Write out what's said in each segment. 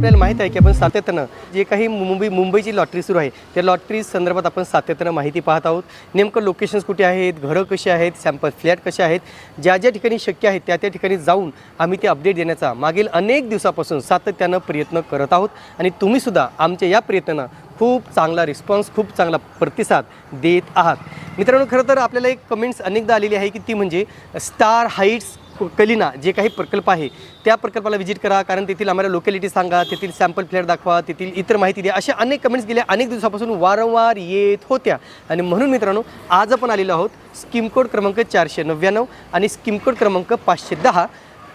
आपल्याला माहीत आहे की आपण सातत्यानं जे काही मुंबई मुंबईची लॉटरी सुरू आहे त्या लॉटरी संदर्भात आपण सातत्यानं माहिती पाहत आहोत. नेमकं लोकेशन्स कुठे आहेत घरं कशी आहेत सॅम्पल फ्लॅट कसे आहेत ज्या ज्या ठिकाणी शक्य आहे त्या त्या ठिकाणी जाऊन आम्ही ते अपडेट देण्याचा मागील अनेक दिवसापासून सातत्यानं प्रयत्न करत आहोत. आणि तुम्हीसुद्धा आमच्या या प्रयत्नांना खूप चांगला रिस्पॉन्स खूप चांगला प्रतिसाद देत आहात. मित्रांनो खरं तर आपल्याला एक कमेंट्स अनेकदा आलेली आहे की ती म्हणजे स्टार हाईट्स कलिना जे काही प्रकल्प आहे त्या प्रकल्पाला व्हिजिट करा कारण तेथील आम्हाला लोकॅलिटी सांगा तेथील सॅम्पल फ्लॅट दाखवा तेथील इतर माहिती द्या. अशा अनेक कमेंट्स गेल्या अनेक दिवसापासून वारंवार येत होत्या. आणि म्हणून मित्रांनो आज आपण आलेलो आहोत स्कीम कोड क्रमांक चारशे नव्याण्णव आणि स्कीम कोड क्रमांक पाचशे दहा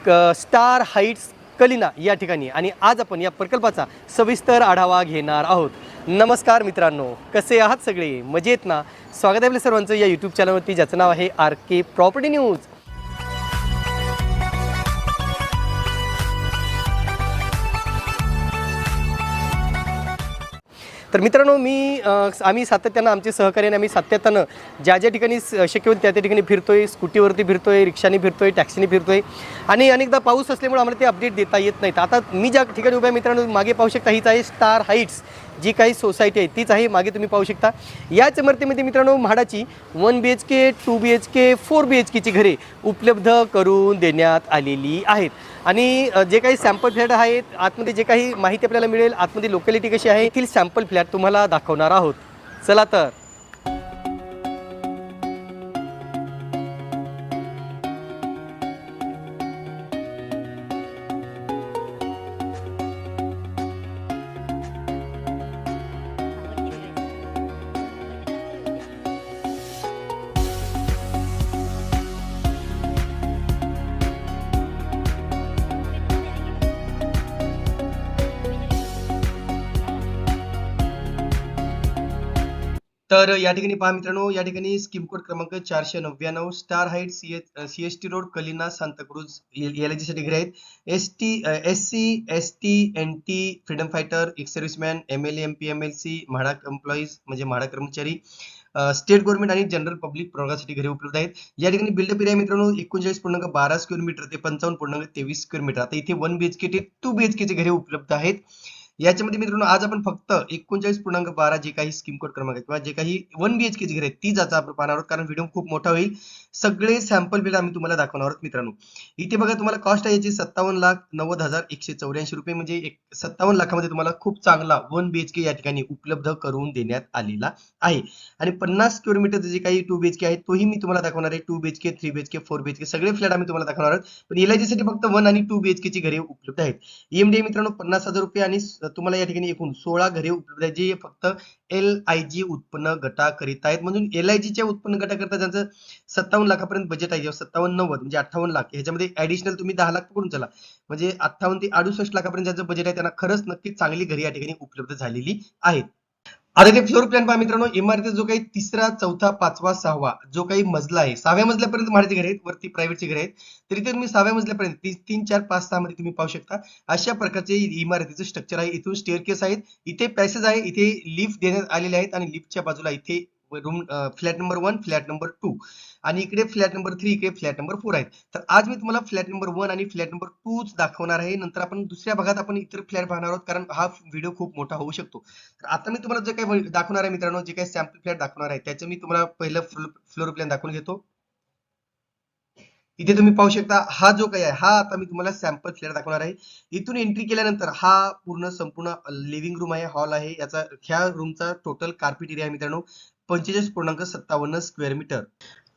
क स्टार हाईट्स कलिना या ठिकाणी. आणि आज आपण या प्रकल्पाचा सविस्तर आढावा घेणार आहोत. नमस्कार मित्रांनो कसे आहात सगळे? मजेत ना? स्वागत आहे आपल्या सर्वांचं या यूट्यूब चॅनलवरती ज्याचं नाव आहे आर के प्रॉपर्टी न्यूज तर मित्रांनो मी आम्ही सातत्यानं आमचे सहकार्याने आम्ही सातत्यानं ज्या ज्या ठिकाणी शक्य होईल त्या त्या ठिकाणी फिरतोय स्कूटीवरती फिरतोय रिक्षाने फिरतोय टॅक्सीने फिरतोय. आणि अनेकदा पाऊस असल्यामुळे आम्हाला ते अपडेट देता येत नाहीत. आता मी ज्या ठिकाणी उभ्या मित्रांनो मागे पाहू शकता हीच आहे स्टार हाईट्स जी काही सोसायटी आहे तीच आहे मागे तुम्ही पाहू शकता. याच इमारतीमध्ये मित्रांनो म्हाडाची one B H K two B H K four B H केची घरे उपलब्ध करून देण्यात आलेली आहेत. आणि जे काही सॅम्पल फ्लॅट आहेत आतमध्ये जे काही माहिती आपल्याला मिळेल आतमध्ये लोकॅलिटी कशी आहे तील सॅम्पल फ्लॅट तुम्हाला दाखवणार आहोत. चला तर. तर या ठिकाणी पहा मित्रांनो या ठिकाणी स्कीम कोड क्रमांक चारशे नव्याण्णव star height C H C S T road Kalina Santacruz L I आहेत. S T S C S T N T freedom fighter ex serviceman M L M P M L C MHADA employees म्हणजे म्हाडा कर्मचारी state government आणि general public प्रवर्गासाठी घरी उपलब्ध आहेत. या ठिकाणी बिल्डअप एरिया मित्रांनो एकोणचाळीस पूर्णांक बारा स्क्वेअर मीटर ते पंचावन्न पूर्णांक तेवीस स्क्वेअर मीटर आता इथे वन बीएचके ते टू बीएचके चे घरे उपलब्ध आहेत. याच्यामध्ये मित्रांनो आज आपण फक्त एकोणचाळीस पूर्णांक बारा जे काही स्कीम कोड क्रमांक किंवा जे काही वन बीएचके ची घर आहेत तीच आता आपण पाहणार आहोत. कारण व्हिडिओ खूप मोठा होईल. सगळे सॅम्पल बिल आम्ही तुम्हाला दाखवणार आहोत मित्रांनो. इथे बघा तुम्हाला कॉस्ट आहे याची सत्तावन्न लाख नव्वद हजार एकशे चौऱ्याऐंशी रुपये म्हणजे एक सत्तावन्न लाखामध्ये तुम्हाला खूप चांगला वन बीएचके या ठिकाणी उपलब्ध करून देण्यात आलेला आहे. आणि पन्नास किलोमीटर जे काही टू बीएचके आहे तोही मी तुम्हाला दाखवणार आहे. Two BHK three BHK four BHK सगळे फ्लॅट आम्ही तुम्हाला दाखवणार आहोत. पण एलसाठी फक्त वन आणि टू बीएचके ची घरे उपलब्ध आहेत. ईएमडी मित्रांनो पन्नास हजार रुपये आणि तर तुम्हाला या ठिकाणी एकूण सोळा घरे उपलब्ध आहेत जे फक्त एल आय जी उत्पन्न गटाकरिता आहेत. म्हणून एल आय जीच्या उत्पन्न गटाकरिता ज्यांचं सत्तावन्न लाखापर्यंत बजेट आहे किंवा सत्तावन्न नव्वद म्हणजे अठ्ठावन्न लाख ह्याच्यामध्ये ऍडिशनल तुम्ही दहा लाख पकडून चला. म्हणजे अठ्ठावन्न ते अडुसष्ट लाखापर्यंत ज्यांचं बजेट आहे त्यांना खरंच नक्कीच चांगली घरी या ठिकाणी उपलब्ध झालेली आहेत. आता ते फ्लोर प्लॅन पहा मित्रांनो. इमारतीचा जो काही तिसरा चौथा पाचवा सहावा जो काही मजला आहे सहाव्या मजल्यापर्यंत म्हाडाचे घर आहेत वरती प्रायव्हेटचे घर आहेत. तर इथे तुम्ही सहाव्या मजल्यापर्यंत ती- तीन चार पाच सहा मध्ये तुम्ही पाहू शकता. अशा प्रकारचे इमारतीचं स्ट्रक्चर आहे. इथून स्टेअर केस आहेत. इथे पॅसेज आहे. इथे लिफ्ट देण्यात आलेले आहेत आणि लिफ्टच्या बाजूला इथे room flat number one flat number two आणि इकडे फ्लॅट नंबर थ्री इकडे फ्लॅट नंबर फोर आहेत. तर आज मी तुम्हाला फ्लॅट नंबर वन आणि फ्लॅट नंबर टूच दाखवणार आहे. नंतर आपण दुसऱ्या भागात आपण इतर फ्लॅट पाहणार आहोत कारण हा व्हिडिओ खूप मोठा होऊ शकतो. तर आता मी तुम्हाला जे काही दाखवणार आहे मित्रांनो जे काही सॅम्पल फ्लॅट दाखवणार आहे त्याचं मी तुम्हाला पहिलं फ्लोर प्लॅन दाखवून घेतो. इथे तुम्ही पाहू शकता हा जो काही आहे हा आता मी तुम्हाला सॅम्पल फ्लॅट दाखवणार आहे. इथून एंट्री केल्यानंतर हा पूर्ण संपूर्ण लिव्हिंग रूम आहे हॉल आहे. याचा ह्या रूमचा टोटल कार्पेट एरिया आहे मित्रांनो. पंचेचाळीस पूर्णांक सत्तावन्न स्क्वेअर मीटर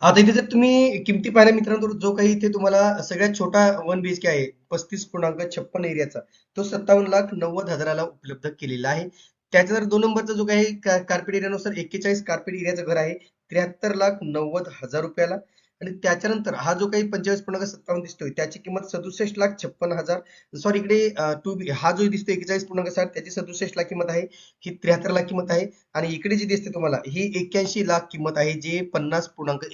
आता इथे जर तुम्ही किमती पाहिल्या मित्रांनो जो काही इथे तुम्हाला सगळ्यात छोटा वन बी एच के आहे पस्तीस पूर्णांक छप्पन एरियाचा तो सत्तावन्न लाख नव्वद हजाराला उपलब्ध केलेला आहे. त्याच्या जर दोन नंबरचा जो काही कार्पेट एरियानुसार एक्केचाळीस कार्पेट एरियाचं घर आहे त्र्याहत्तर लाख नव्वद हजार रुपयाला. आणि त्याच्यानंतर हा जो काही पंचेचाळीस पूर्णांक सत्तावन्न दिसतोय त्याची किंमत सदुसष्ट लाख छप्पन हजार सॉरी इकडे टू बी हा जो दिसतोय एकेचाळीस पूर्णांक साठ त्याची सदुसष्ट लाख किंमत आहे ही त्र्याहत्तर लाख किंमत आहे. आणि इकडे जी दिसते तुम्हाला ही एक्क्याऐंशी लाख किंमत आहे जे पन्नास पूर्णांक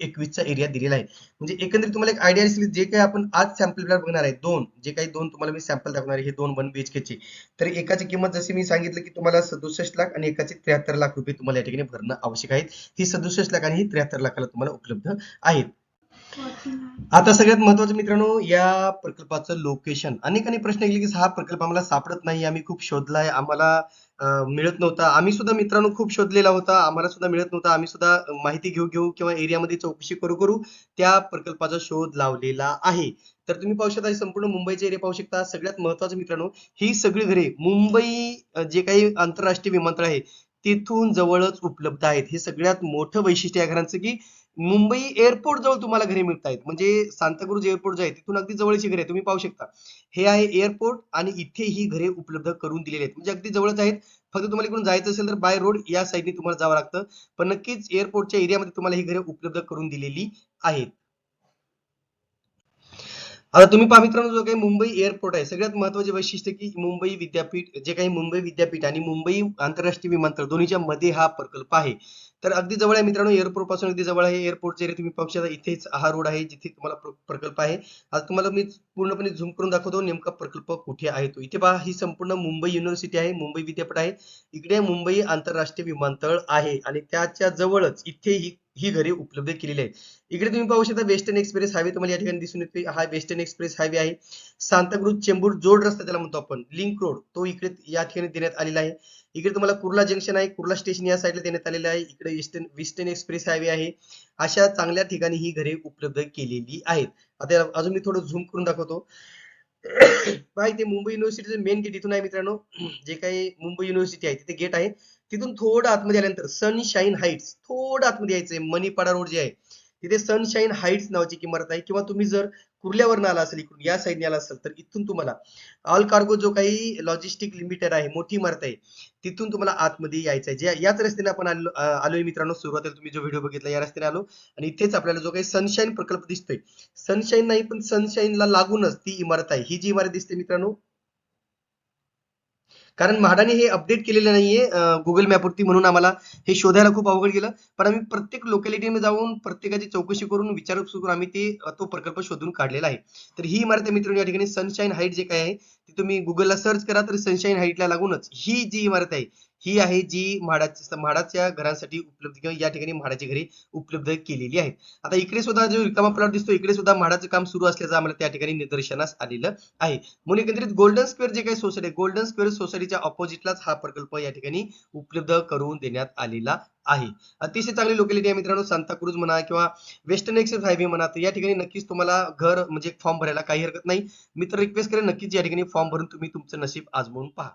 एकवीसचा एरिया दिलेला आहे. म्हणजे एकंदरीत तुम्हाला एक आयडिया दिसली जे काही आपण आज सॅम्पल प्लॅट बघणार आहे दोन जे काही दोन तुम्हाला मी सॅम्पल दाखवणार आहे हे दोन वन बीएचके चे. तर एकाची किंमत जशी मी सांगितलं की तुम्हाला सदुसष्ट लाख आणि एकाची त्र्याहत्तर लाख रुपये तुम्हाला या ठिकाणी भरणं आवश्यक आहे. ही सदुसष्ट लाख आणि ही त्र्याहत्तर लाखाला तुम्हाला उपलब्ध आहेत. आता सगळ्यात महत्वाचं मित्रांनो या प्रकल्पाचं लोकेशन अनेकांनी प्रश्न केले की हा प्रकल्प आम्हाला सापडत नाही आम्ही खूप शोधलाय आम्हाला मिळत नव्हता. आम्ही सुद्धा मित्रांनो खूप शोधलेला होता आम्हाला सुद्धा मिळत नव्हता. आम्ही सुद्धा माहिती घेऊ घेऊ किंवा एरियामध्ये चौकशी करू करू त्या प्रकल्पाचा शोध लावलेला आहे. तर तुम्ही पाहू शकता संपूर्ण मुंबईचे एरिया पाहू शकता. सगळ्यात महत्वाचं मित्रांनो ही सगळी घरे मुंबई जे काही आंतरराष्ट्रीय विमानतळ आहे तिथून जवळच उपलब्ध आहेत. हे सगळ्यात मोठं वैशिष्ट्य आहे घरांचं की मुंबई एअरपोर्ट जवळ तुम्हाला घरे मिळत आहेत. म्हणजे सांताक्रुज एअरपोर्ट जे आहे तिथून अगदी जवळची घरे तुम्ही पाहू शकता. हे आहे एअरपोर्ट आणि इथे ही घरे उपलब्ध करून दिलेली आहेत. म्हणजे अगदी जवळच आहेत. फक्त तुम्हाला इकडून जायचं असेल तर बाय रोड या साईडने तुम्हाला जावं लागतं. पण नक्कीच एअरपोर्टच्या एरियामध्ये तुम्हाला ही घरे उपलब्ध करून दिलेली आहेत. आता तुम्ही पहा मित्रांनो जो काही मुंबई एअरपोर्ट आहे सगळ्यात महत्त्वाचे वैशिष्ट्य की मुंबई विद्यापीठ जे काही मुंबई विद्यापीठ आणि मुंबई आंतरराष्ट्रीय विमानतळ दोन्हीच्या मध्ये हा प्रकल्प आहे. तर अगदी जवळ आहे मित्रांनो एअरपोर्टपासून अगदी जवळ आहे एअरपोर्ट जे तुम्ही पाहू शकता इथेच हा रोड आहे जिथे तुम्हाला प्रकल्प आहे. आज तुम्हाला मी पूर्णपणे झूम करून दाखवतो नेमका प्रकल्प कुठे आहे तो. इथे पहा ही संपूर्ण मुंबई युनिव्हर्सिटी आहे मुंबई विद्यापीठ आहे. इकडे मुंबई आंतरराष्ट्रीय विमानतळ आहे आणि त्याच्या जवळच इथे ही ही घरे उपलब्ध केलेली आहे इकडे तुम्ही पाहू शकता वेस्टर्न एक्सप्रेस हायवे तुम्हाला या ठिकाणी दिसून येतोय हा वेस्टर्न एक्सप्रेस हायवे आहे. सांताक्रुज चेंबूर जोड रस्ता त्याला म्हणतो आपण. लिंक रोड तो इकडे या ठिकाणी देण्यात आलेला आहे. इकडे तुम्हाला कुर्ला जंक्शन आहे. कुर्ला स्टेशन या साईडला देण्यात आलेलं आहे. इकडे वेस्टर्न वेस्टर्न एक्सप्रेस हायवे आहे. अशा चांगल्या ठिकाणी ही घरे उपलब्ध केलेली आहेत. आता अजून मी थोडं झूम करून दाखवतो. पहा मुंबई युनिव्हर्सिटीचं मेन गेट इथून आहे मित्रांनो. जे काही मुंबई युनिव्हर्सिटी आहे तिथे गेट आहे. तिथून थोडं आतमध्ये आल्यानंतर सनशाईन हाईट्स थोडं आतमध्ये यायचंय मणिपाडा रोड जे आहे तिथे सनशाईन हाईट्स नावाची इमारत आहे. किंवा तुम्ही जर कुर्ल्यावरनं आला असेल इकडून या साईडने आला असेल तर इथून तुम्हाला ऑल कार्गो जो काही लॉजिस्टिक लिमिटेड आहे मोठी इमारत आहे तिथून तुम्हाला आतमध्ये यायचं आहे जे याच रस्त्याने आपण आलो आलोय मित्रांनो सुरुवातीला तुम्ही जो व्हिडिओ बघितला या रस्त्याने आलो. आणि इथेच आपल्याला जो काही सनशाईन प्रकल्प दिसतोय. सनशाईन नाही पण सनशाईनला लागूनच ती इमारत आहे. ही जी इमारत दिसते मित्रांनो कारण म्हाडाने हे अपडेट केलेलं नाहीये गुगल मॅपवरती म्हणून आम्हाला हे शोधायला खूप अवघड गेलं. पण आम्ही प्रत्येक लोकॅलिटीमध्ये जाऊन प्रत्येकाची चौकशी करून विचारपूस करून आम्ही ते तो प्रकल्प शोधून काढलेला आहे. तर ही इमारत मित्रांनो या ठिकाणी सनशाईन हाईट जे काय आहे ती तुम्ही गुगलला सर्च करा तर सनशाईन हाईटला लागूनच ही जी इमारत आहे ही आहे जी म्हाडाच्या म्हाडाच्या घरांसाठी उपलब्ध किंवा या ठिकाणी म्हाडाची घरे उपलब्ध केलेली आहेत. आता इकडे सुद्धा जो रिकामा प्लॉट दिसतो इकडे सुद्धा म्हाडाचं काम सुरू असल्याचं आम्हाला त्या ठिकाणी निदर्शनास आलेलं आहे. म्हणून एकंदरीत गोल्डन स्क्वेअर जे काही सोसायटी आहे गोल्डन स्क्वेअर सोसायटीच्या ऑपोजिटलाच हा प्रकल्प या ठिकाणी उपलब्ध करून देण्यात आलेला आहे. अतिशय चांगली लोकेलिटी आहे मित्रांनो सांताक्रुज म्हणा किंवा वेस्टर्न एक्सेस हायवे म्हणा तर या ठिकाणी नक्कीच तुम्हाला घर म्हणजे फॉर्म भरायला काही हरकत नाही. मित्र रिक्वेस्ट करेन नक्कीच या ठिकाणी फॉर्म भरून तुम्ही तुमचं नशीब आजमावून पहा.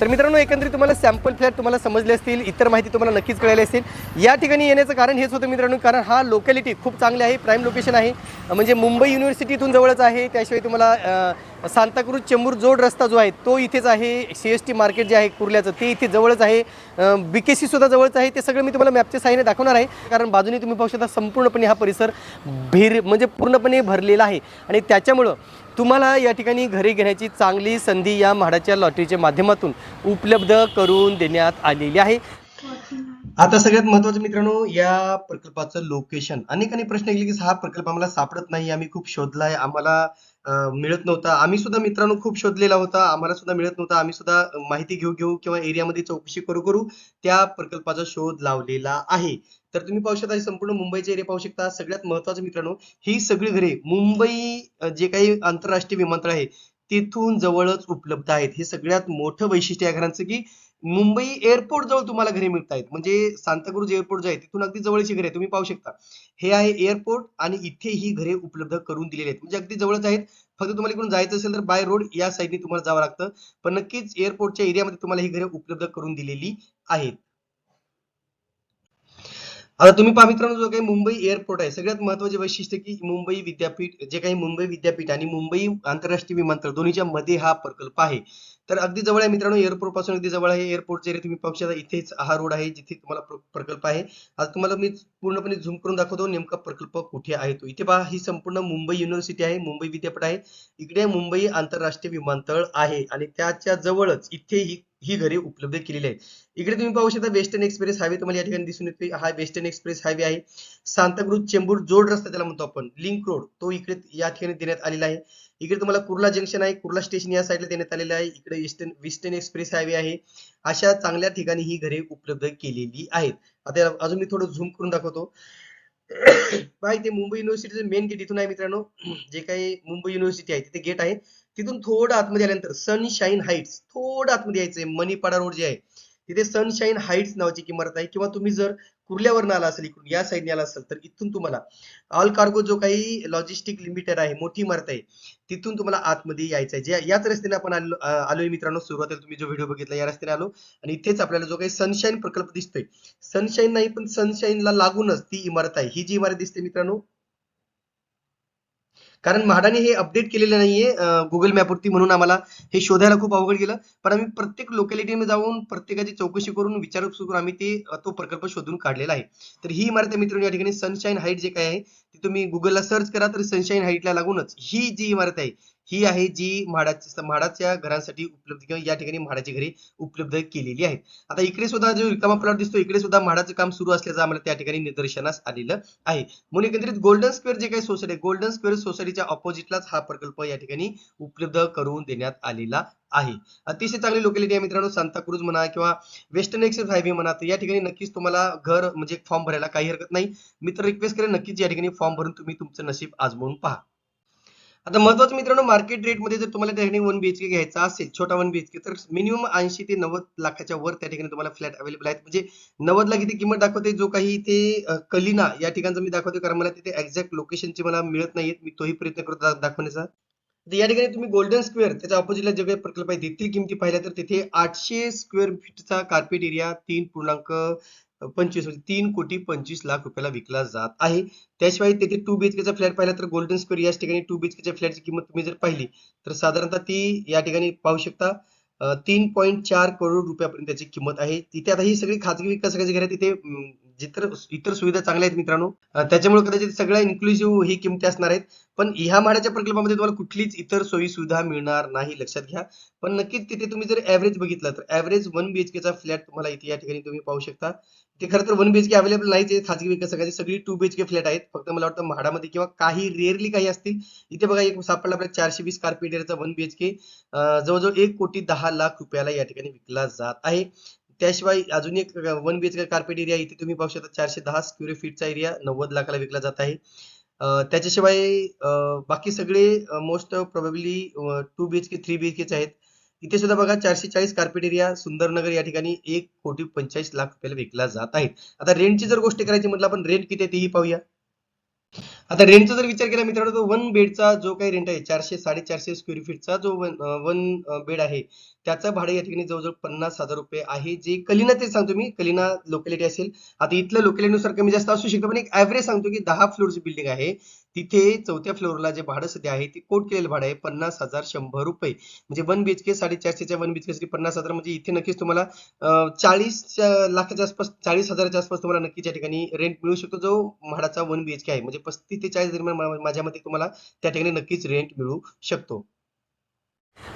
तर मित्रांनो एकंदरीत तुम्हाला सॅम्पल फ्लॅट तुम्हाला समजले असतील इतर माहिती तुम्हाला नक्कीच कळाली असेल. या ठिकाणी येण्याचं कारण हेच होतं मित्रांनो कारण हा लोकॅलिटी खूप चांगली आहे प्राईम लोकेशन आहे. म्हणजे मुंबई युनिव्हर्सिटीतून जवळच आहे त्याशिवाय तुम्हाला सांताक्रूज चेंबूर जोड रस्ता जो आहे तो इथेच आहे. सी एस टी मार्केट जे आहे कुर्ल्याचं ते इथे जवळच आहे. बी के सी सुद्धा जवळच आहे. ते सगळं मी तुम्हाला मॅपच्या साहाय्याने दाखवणार आहे. कारण बाजूने तुम्ही पाहू शकता संपूर्णपणे हा परिसर भिर म्हणजे पूर्णपणे भरलेला आहे. आणि त्याच्यामुळं तुम्हाला या ठिकाणी घरे घेण्याची चांगली संधी या म्हाडाच्या लॉटरीच्या माध्यमातून उपलब्ध करून देण्यात आलेली आहे. आता सगळ्यात महत्वाचं मित्रांनो या प्रकल्पाचं लोकेशन अनेकांनी प्रश्न केले की हा प्रकल्प आम्हाला सापडत नाही आम्ही खूप शोधलाय आम्हाला मिळत नव्हता. आम्ही सुद्धा मित्रांनो खूप शोधलेला होता. आम्हाला सुद्धा मिळत नव्हता. आम्ही सुद्धा माहिती घेऊ घेऊ किंवा एरियामध्ये चौकशी करू करू त्या प्रकल्पाचा शोध लावलेला आहे. तर तुम्ही पाहू शकता संपूर्ण मुंबईचे एरिया पाहू शकता. सगळ्यात महत्वाचं मित्रांनो ही सगळी घरे मुंबई जे काही आंतरराष्ट्रीय विमानतळ आहे तिथून जवळच उपलब्ध आहेत. हे सगळ्यात मोठं वैशिष्ट्य या घरांचं की मुंबई एअरपोर्ट जवळ तुम्हाला घरे मिळत आहेत. म्हणजे सांताक्रुज एअरपोर्ट जे आहे तिथून अगदी जवळची घरे तुम्ही पाहू शकता. हे आहे एअरपोर्ट आणि इथे ही घरे उपलब्ध करून दिलेली आहेत. म्हणजे अगदी जवळच आहेत. फक्त तुम्हाला इकडून जायचं असेल तर बाय रोड या साईडने तुम्हाला जावं लागतं. पण नक्कीच एअरपोर्टच्या एरियामध्ये तुम्हाला ही घरे उपलब्ध करून दिलेली आहेत. आता तुम्ही पहा मित्रांनो जो काही मुंबई एअरपोर्ट आहे सगळ्यात महत्त्वाचे वैशिष्ट्य की मुंबई विद्यापीठ जे काही मुंबई विद्यापीठ आणि मुंबई आंतरराष्ट्रीय विमानतळ दोन्हीच्या मध्ये हा प्रकल्प आहे. तर अगदी जवळ आहे मित्रांनो एअरपोर्टपासून अगदी जवळ आहे. एअरपोर्टचे एरिया तुम्ही पाहू शकता. इथेच हा रोड आहे जिथे तुम्हाला प्रकल्प आहे. आज तुम्हाला मी पूर्णपणे झूम करून दाखवतो नेमका प्रकल्प कुठे आहे तो. इथे पहा ही संपूर्ण मुंबई युनिव्हर्सिटी आहे मुंबई विद्यापीठ आहे. इकडे मुंबई आंतरराष्ट्रीय विमानतळ आहे आणि त्याच्या जवळच इथे ही ही घरे उपलब्ध केलेली आहेत. इकडे तुम्ही पाहू शकता वेस्टर्न एक्सप्रेस हायवे तुम्हाला या ठिकाणी दिसून येतोय. हा वेस्टर्न एक्सप्रेस हायवे आहे. सांताक्रुज चेंबूर जोड रस्ता त्याला म्हणतो आपण. लिंक रोड तो इकडे या ठिकाणी देण्यात आलेला आहे. इकडे तुम्हाला कुर्ला जंक्शन आहे कुर्ला स्टेशन या साईडला देण्यात आलेलं आहे. इकडे ईस्टर्न वेस्टर्न एक्सप्रेस हायवे आहे. अशा चांगल्या ठिकाणी ही घरे उपलब्ध केलेली आहेत. आता अजून मी थोडं झूम करून दाखवतो. पहा इथे मुंबई युनिव्हर्सिटीचं मेन गेट इथून आहे मित्रांनो. जे काही मुंबई युनिव्हर्सिटी आहे तिथे गेट आहे. तिथून थोडं आतमध्ये आल्यानंतर सनशाईन हाईट्स थोडं आतमध्ये यायचंय. मणिपाडा रोड जे आहे तिथे सनशाईन हाईट्स नावाची एक इमारत आहे. किंवा तुम्ही जर कुर्ल्यावरनं आला असेल इकडून या साईडने आला असेल तर इथून तुम्हाला ऑल कार्गो जो काही लॉजिस्टिक लिमिटेड आहे मोठी इमारत आहे तिथून तुम्हाला आतमध्ये यायचं आहे. जे याच रस्त्याने आपण आलो आलोय मित्रांनो सुरुवातीला तुम्ही जो व्हिडिओ बघितला या रस्त्याने आलो. आणि इथेच आपल्याला जो काही सनशाईन प्रकल्प दिसतोय. सनशाईन नाही पण सनशाईनला लागूनच ती इमारत आहे. ही जी इमारत दिसते मित्रांनो कारण म्हाडाने हे अपडेट केलेलं नाहीये गुगल मॅपवरती म्हणून आम्हाला हे शोधायला खूप अवघड गेलं. पण आम्ही प्रत्येक लोकॅलिटीमध्ये जाऊन प्रत्येकाची चौकशी करून विचारपूस करून आम्ही ते तो प्रकल्प शोधून काढलेला आहे. तर ही इमारत मित्रांनो या ठिकाणी सनशाईन हाईट जे काय आहे ती तुम्ही गुगलला सर्च करा तर सनशाईन हाईटला लागूनच ही जी इमारत आहे ही आहे जी म्हाडाच्या म्हाडाच्या घरांसाठी उपलब्ध किंवा या ठिकाणी म्हाडाची घरे उपलब्ध केलेली आहेत आता इकडे सुद्धा जो रिकामा प्लॉट दिसतो इकडे सुद्धा म्हाडाचं काम सुरू असल्याचं आम्हाला त्या ठिकाणी निदर्शनास आलेलं आहे. म्हणून एकंदरीत गोल्डन स्क्वेअर जे काही सोसायटी आहे गोल्डन स्क्वेअर सोसायटीच्या ऑपोजिटलाच हा प्रकल्प या ठिकाणी उपलब्ध करून देण्यात आलेला आहे. अतिशय चांगली लोकॅलिटी आहे मित्रांनो सांताक्रूज म्हणा किंवा वेस्टर्न एक्सेस हायवे म्हणा तर या ठिकाणी नक्कीच तुम्हाला घर म्हणजे फॉर्म भरायला काही हरकत नाही. मित्र रिक्वेस्ट करेन नक्कीच या ठिकाणी फॉर्म भरून तुम्ही तुमचं नशीब आजमावून पहा. आता महत्वाचं मित्रांनो मार्केट रेटमध्ये जर तुम्हाला त्या ठिकाणी वन बीएचके घ्यायचा असेल छोटा वन बीएचके तर मिनिमम ऐंशी ते नव्वद लाखाच्या वर त्या ठिकाणी तुम्हाला फ्लॅट अवेलेबल आहेत. म्हणजे नव्वद लाख इथे किंमत दाखवते जो काही इथे कलिना या ठिकाणचं मी दाखवते कारण मला तिथे एक्झॅक्ट लोकेशनची मला मिळत नाहीये मी तोही प्रयत्न करतो दाखवण्याचा. तर या ठिकाणी तुम्ही गोल्डन स्क्वेअर त्याच्या ऑपोजिटला जे काही प्रकल्प आहे तेथील किमती पाहिल्या तर तिथे आठशे स्क्वेअर फीटचा कार्पेट एरिया तीन पूर्णांक पंचवीस म्हणजे तीन कोटी पंचवीस लाख रुपयाला विकला जात आहे. त्याशिवाय तेथे टू बीएचकेचा फ्लॅट पाहिला तर गोल्डन स्क्वेअर याच ठिकाणी टू बीएचकेच्या फ्लॅटची किंमत तुम्ही जर पाहिली तर साधारणतः ती या ठिकाणी पाहू शकता तीन पॉईंट चार करोड रुपयापर्यंत त्याची किंमत आहे. तिथे आता ही सगळी खाजगी विकासकाची आहे तिथे जितर इतर सुविधा चांगल्या आहेत मित्रांनो. त्याच्यामुळे कदाचित सगळ्या इन्क्लुझिव्ह ही किमती असणार आहेत. पण ह्या म्हाडाच्या प्रकल्पामध्ये तुम्हाला कुठलीच इतर सोयी सुविधा मिळणार नाही लक्षात घ्या. पण नक्कीच तिथे तुम्ही जर ऍव्हरेज बघितलं तर ऍव्हरेज वन बीएचकेचा फ्लॅट तुम्हाला इथे या ठिकाणी तुम्ही पाहू शकता. ते खरं तर वन बीएचके अवेलेबल नाहीच आहे. खाजगी विकासकाची सगळी टू बीएचके फ्लॅट आहेत. फक्त मला वाटतं म्हाडामध्ये किंवा काही रेअरली काही असतील. इथे बघा एक सापडला आपल्याला चारशे वीस कार्पेट एरियाचा वन बीएचके जवळजवळ एक कोटी दहा लाख रुपयाला या ठिकाणी विकला जात आहे. त्याशिवाय अजून एक one B H K carpet area इथे तुम्ही पाहू शकता चारशे दहा स्क्युअर फीटचा एरिया नव्वद लाखाला विकला जात आहे. त्याच्याशिवाय बाकी सगळे most probably two B H K three B H केचे आहेत. इथे सुद्धा बघा चारशे चाळीस कार्पेट एरिया सुंदरनगर या ठिकाणी एक कोटी पंचेचाळीस लाख रुपयाला विकला जात आहे. आता रेंटची जर गोष्ट करायची म्हटलं आपण रेंट किती आहे तेही पाहूया. आता रेंटचा जर विचार केला मित्रांनो तर वन बेडचा जो काही रेंट आहे चारशे साडेचारशे स्क्वेअर फीटचा जो वन वन बेड आहे त्याचं भाडं या ठिकाणी जवळजवळ पन्नास हजार रुपये आहे. जे कलिना ते सांगतो मी कलिना लोकॅलिटी असेल. आता इथल्या लोकॅलिटीनुसार कमी जास्त असू शकतं पण एक ऍव्हरेज सांगतो की दहा फ्लोअरची बिल्डिंग आहे. तिथे चौथ्या फ्लोअरला जे भाडं सध्या आहे ते कोट केलेलं भाडं आहे पन्नास हजार शंभर रुपये. म्हणजे वन बीएचके साडेचारशेच्या वन बीएचके साठी पन्नास हजार म्हणजे इथे नक्कीच तुम्हाला चाळीस लाखाच्या आसपास चाळीस हजाराच्या आसपास तुम्हाला नक्कीच या ठिकाणी रेंट मिळू शकतो जो म्हाडाचा वन बीएचके आहे. म्हणजे पस्तीस ते चाळीस दरम्यान माझ्या मते तुम्हाला त्या ठिकाणी नक्कीच रेंट मिळू शकतो.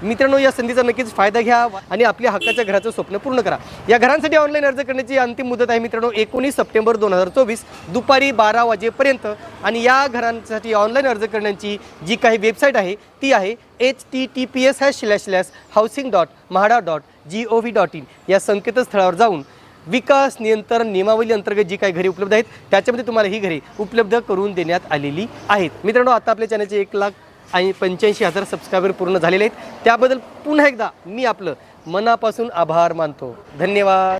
मित्रांनो या संधीचा नक्कीच फायदा घ्या आणि आपल्या हक्काच्या घराचं स्वप्न पूर्ण करा. या घरांसाठी ऑनलाईन अर्ज करण्याची अंतिम मुदत आहे मित्रांनो एकोणीस सप्टेंबर दोन हजार चोवीस दुपारी बारा वाजेपर्यंत. आणि या घरांसाठी ऑनलाईन अर्ज करण्याची जी काही वेबसाईट आहे ती आहे H T T P S hash slash slash housing dot MHADA dot G O V dot in या संकेतस्थळावर जाऊन विकास नियंत्रण नियमावली अंतर्गत जी काही घरे उपलब्ध आहेत त्याच्यामध्ये तुम्हाला ही घरे उपलब्ध करून देण्यात आलेली आहेत. मित्रांनो आता आपल्या चॅनलचे एक लाख आणि पंच्याऐंशी हजार सबस्क्रायबर पूर्ण झालेले आहेत. त्याबद्दल पुन्हा एकदा मी आपलं मनापासून आभार मानतो. धन्यवाद.